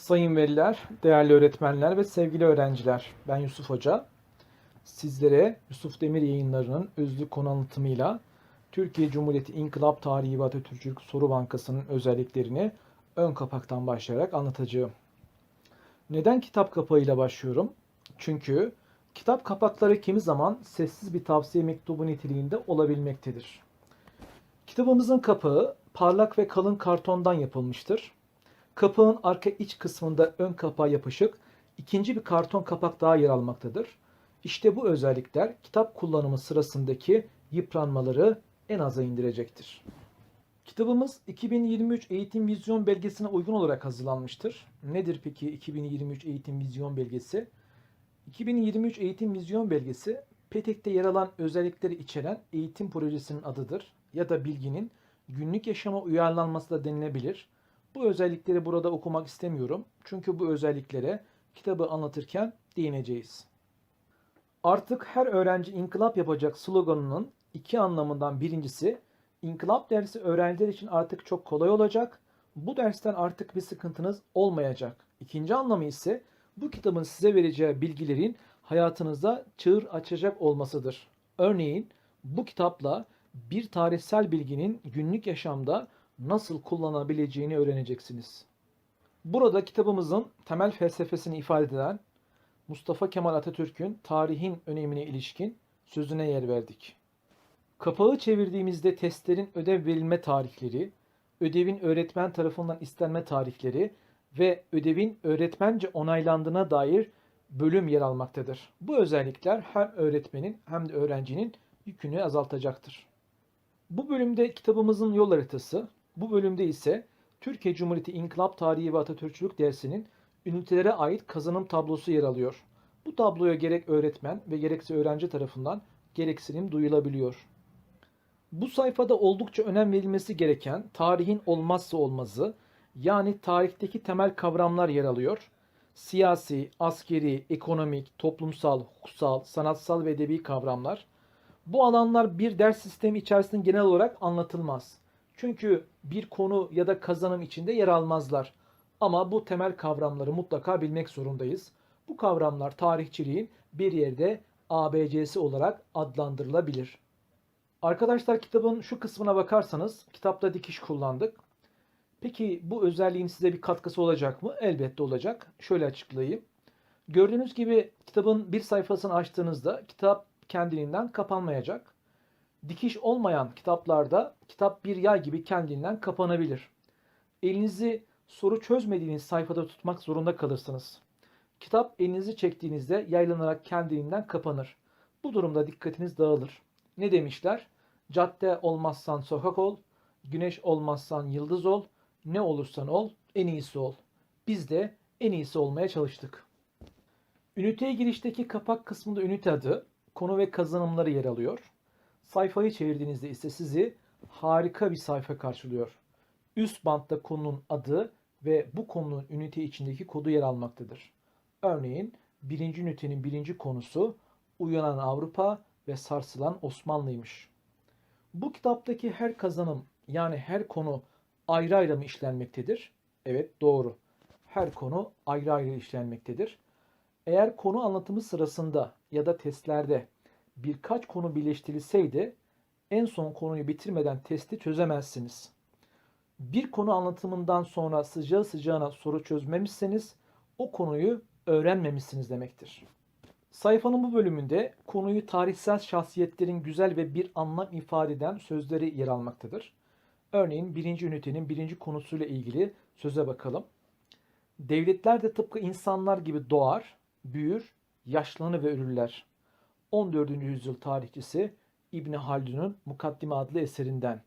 Sayın veliler, değerli öğretmenler ve sevgili öğrenciler. Ben Yusuf Hoca. Sizlere Yusuf Demir yayınlarının özlü konu anlatımıyla Türkiye Cumhuriyeti İnkılap Tarihi ve Atatürkçülük Soru Bankası'nın özelliklerini ön kapaktan başlayarak anlatacağım. Neden kitap kapağıyla başlıyorum? Çünkü kitap kapakları kimi zaman sessiz bir tavsiye mektubu niteliğinde olabilmektedir. Kitabımızın kapağı parlak ve kalın kartondan yapılmıştır. Kapağın arka iç kısmında ön kapağa yapışık ikinci bir karton kapak daha yer almaktadır. İşte bu özellikler kitap kullanımı sırasındaki yıpranmaları en aza indirecektir. Kitabımız 2023 Eğitim Vizyon Belgesi'ne uygun olarak hazırlanmıştır. Nedir peki 2023 Eğitim Vizyon Belgesi? 2023 Eğitim Vizyon Belgesi, PETEK'te yer alan özellikleri içeren eğitim projesinin adıdır ya da bilginin günlük yaşama uyarlanması da denilebilir. Bu özellikleri burada okumak istemiyorum. Çünkü bu özelliklere kitabı anlatırken değineceğiz. Artık her öğrenci inkılap yapacak sloganının iki anlamından birincisi inkılap dersi öğrenciler için artık çok kolay olacak. Bu dersten artık bir sıkıntınız olmayacak. İkinci anlamı ise bu kitabın size vereceği bilgilerin hayatınıza çığır açacak olmasıdır. Örneğin bu kitapla bir tarihsel bilginin günlük yaşamda nasıl kullanabileceğini öğreneceksiniz. Burada kitabımızın temel felsefesini ifade eden Mustafa Kemal Atatürk'ün tarihin önemine ilişkin sözüne yer verdik. Kapağı çevirdiğimizde testlerin ödev verilme tarihleri, ödevin öğretmen tarafından istenme tarihleri ve ödevin öğretmence onaylandığına dair bölüm yer almaktadır. Bu özellikler hem öğretmenin hem de öğrencinin yükünü azaltacaktır. Bu bölümde kitabımızın yol haritası, bu bölümde ise Türkiye Cumhuriyeti İnkılap Tarihi ve Atatürkçülük dersinin ünitelere ait kazanım tablosu yer alıyor. Bu tabloya gerek öğretmen ve gerekse öğrenci tarafından gereksinim duyulabiliyor. Bu sayfada oldukça önem verilmesi gereken tarihin olmazsa olmazı yani tarihteki temel kavramlar yer alıyor. Siyasi, askeri, ekonomik, toplumsal, hukuksal, sanatsal ve edebi kavramlar. Bu alanlar bir ders sistemi içerisinde genel olarak anlatılmaz. Çünkü bir konu ya da kazanım içinde yer almazlar. Ama bu temel kavramları mutlaka bilmek zorundayız. Bu kavramlar tarihçiliğin bir yerde ABC'si olarak adlandırılabilir. Arkadaşlar kitabın şu kısmına bakarsanız kitapta dikiş kullandık. Peki bu özelliğin size bir katkısı olacak mı? Elbette olacak. Şöyle açıklayayım. Gördüğünüz gibi kitabın bir sayfasını açtığınızda kitap kendiliğinden kapanmayacak. Dikiş olmayan kitaplarda kitap bir yay gibi kendinden kapanabilir. Elinizi soru çözmediğiniz sayfada tutmak zorunda kalırsınız. Kitap elinizi çektiğinizde yaylanarak kendiliğinden kapanır. Bu durumda dikkatiniz dağılır. Ne demişler? Cadde olmazsan sokak ol, güneş olmazsan yıldız ol, ne olursan ol, en iyisi ol. Biz de en iyisi olmaya çalıştık. Üniteye girişteki kapak kısmında ünite adı, konu ve kazanımları yer alıyor. Sayfayı çevirdiğinizde ise sizi harika bir sayfa karşılıyor. Üst bantta konunun adı ve bu konunun ünite içindeki kodu yer almaktadır. Örneğin birinci ünitenin birinci konusu uyanan Avrupa ve sarsılan Osmanlı'ymış. Bu kitaptaki her kazanım yani her konu ayrı ayrı mı işlenmektedir? Evet doğru. Her konu ayrı ayrı işlenmektedir. Eğer konu anlatımı sırasında ya da testlerde birkaç konu birleştirilseydi en son konuyu bitirmeden testi çözemezsiniz. Bir konu anlatımından sonra sıcağı sıcağına soru çözmemişseniz o konuyu öğrenmemişsiniz demektir. Sayfanın bu bölümünde konuyu tarihsel şahsiyetlerin güzel ve bir anlam ifade eden sözleri yer almaktadır. Örneğin birinci ünitenin birinci konusuyla ilgili söze bakalım. Devletler de tıpkı insanlar gibi doğar, büyür, yaşlanır ve ölürler. 14. yüzyıl tarihçisi İbni Haldun'un Mukaddime adlı eserinden.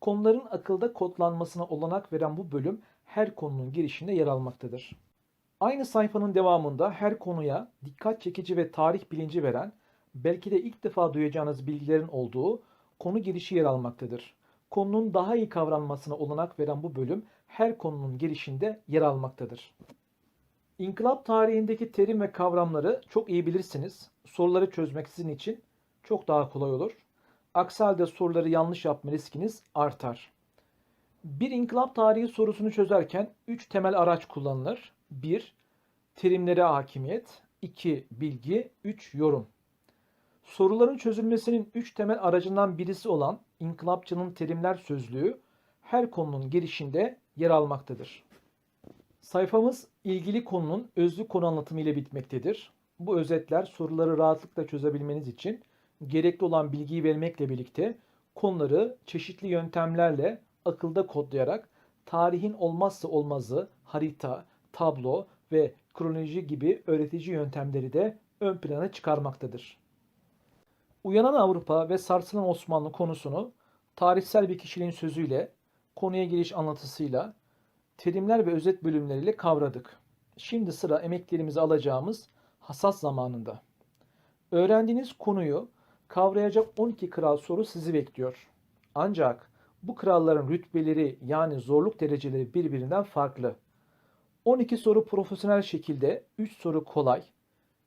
Konuların akılda kodlanmasına olanak veren bu bölüm her konunun girişinde yer almaktadır. Aynı sayfanın devamında her konuya dikkat çekici ve tarih bilinci veren, belki de ilk defa duyacağınız bilgilerin olduğu konu girişi yer almaktadır. Konunun daha iyi kavranmasına olanak veren bu bölüm her konunun girişinde yer almaktadır. İnkılap tarihindeki terim ve kavramları çok iyi bilirsiniz. Soruları çözmek sizin için çok daha kolay olur. Aksi halde soruları yanlış yapma riskiniz artar. Bir inkılap tarihi sorusunu çözerken 3 temel araç kullanılır. 1. Terimlere hakimiyet. 2. Bilgi. 3. Yorum. Soruların çözülmesinin 3 temel aracından birisi olan inkılapçının terimler sözlüğü her konunun girişinde yer almaktadır. Sayfamız ilgili konunun özlü konu anlatımı ile bitmektedir. Bu özetler soruları rahatlıkla çözebilmeniz için gerekli olan bilgiyi vermekle birlikte konuları çeşitli yöntemlerle akılda kodlayarak tarihin olmazsa olmazı harita, tablo ve kronoloji gibi öğretici yöntemleri de ön plana çıkarmaktadır. Uyanan Avrupa ve sarsılan Osmanlı konusunu tarihsel bir kişiliğin sözüyle, konuya giriş anlatısıyla, terimler ve özet bölümleriyle kavradık. Şimdi sıra emeklerimizi alacağımız hassas zamanında. Öğrendiğiniz konuyu kavrayacak 12 kral soru sizi bekliyor. Ancak bu kralların rütbeleri yani zorluk dereceleri birbirinden farklı. 12 soru profesyonel şekilde 3 soru kolay,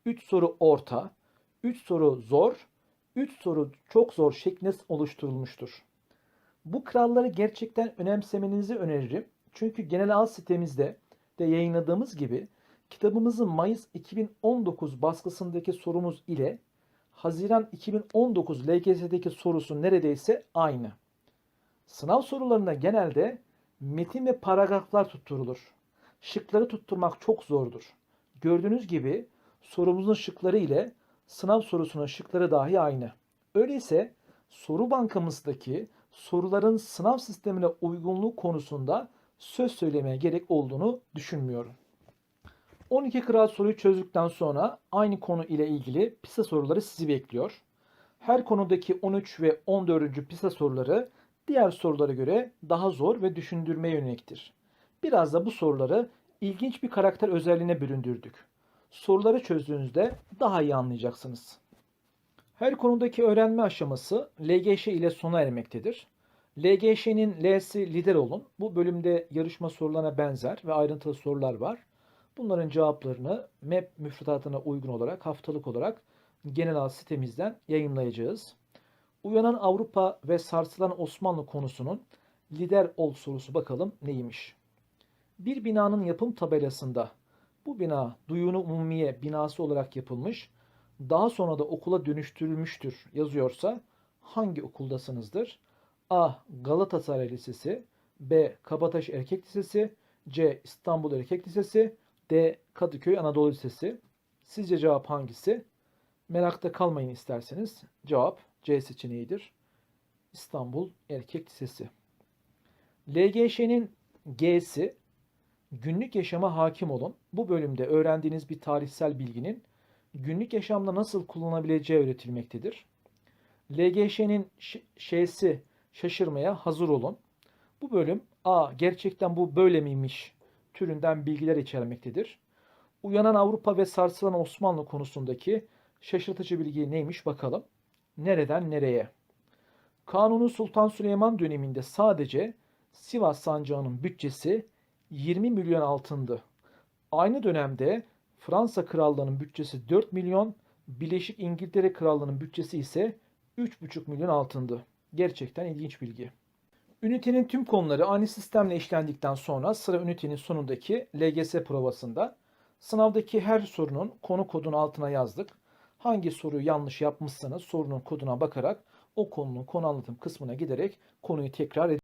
3 soru orta, 3 soru zor, 3 soru çok zor şeklinde oluşturulmuştur. Bu kralları gerçekten önemsemenizi öneririm. Çünkü genel ağ sitemizde de yayınladığımız gibi kitabımızın Mayıs 2019 baskısındaki sorumuz ile Haziran 2019 LGS'deki sorusu neredeyse aynı. Sınav sorularında genelde metin ve paragraflar tutturulur. Şıkları tutturmak çok zordur. Gördüğünüz gibi sorumuzun şıkları ile sınav sorusunun şıkları dahi aynı. Öyleyse soru bankamızdaki soruların sınav sistemine uygunluğu konusunda söz söylemeye gerek olduğunu düşünmüyorum. 12 kral soruyu çözdükten sonra aynı konu ile ilgili PISA soruları sizi bekliyor. Her konudaki 13 ve 14. PISA soruları diğer sorulara göre daha zor ve düşündürmeye yöneliktir. Biraz da bu soruları ilginç bir karakter özelliğine büründürdük. Soruları çözdüğünüzde daha iyi anlayacaksınız. Her konudaki öğrenme aşaması LGŞ ile sona ermektedir. LGŞ'nin L'si lider olun. Bu bölümde yarışma sorularına benzer ve ayrıntılı sorular var. Bunların cevaplarını MEP müfredatına uygun olarak haftalık olarak genel ağ sitemizden yayınlayacağız. Uyanan Avrupa ve sarsılan Osmanlı konusunun lider ol sorusu bakalım neymiş? Bir binanın yapım tabelasında bu bina Duyunu Umumiye binası olarak yapılmış, daha sonra da okula dönüştürülmüştür yazıyorsa hangi okuldasınızdır? A. Galatasaray Lisesi B. Kabataş Erkek Lisesi C. İstanbul Erkek Lisesi D. Kadıköy Anadolu Lisesi Sizce cevap hangisi? Merakta kalmayın isterseniz. Cevap C seçeneğidir. İstanbul Erkek Lisesi. LGŞ'nin G'si günlük yaşama hakim olun. Bu bölümde öğrendiğiniz bir tarihsel bilginin günlük yaşamda nasıl kullanabileceği öğretilmektedir. LGŞ'nin Ş'si şaşırmaya hazır olun. Bu bölüm A gerçekten bu böyle miymiş türünden bilgiler içermektedir. Uyanan Avrupa ve sarsılan Osmanlı konusundaki şaşırtıcı bilgi neymiş bakalım. Nereden nereye? Kanuni Sultan Süleyman döneminde sadece Sivas sancağının bütçesi 20 milyon altındı. Aynı dönemde Fransa Krallığı'nın bütçesi 4 milyon, Birleşik İngiltere Krallığı'nın bütçesi ise 3,5 milyon altındı. Gerçekten ilginç bilgi. Ünitenin tüm konuları aynı sistemle işlendikten sonra sıra ünitenin sonundaki LGS provasında sınavdaki her sorunun konu kodunu altına yazdık. Hangi soruyu yanlış yapmışsanız sorunun koduna bakarak o konunun konu anlatım kısmına giderek konuyu tekrar edin.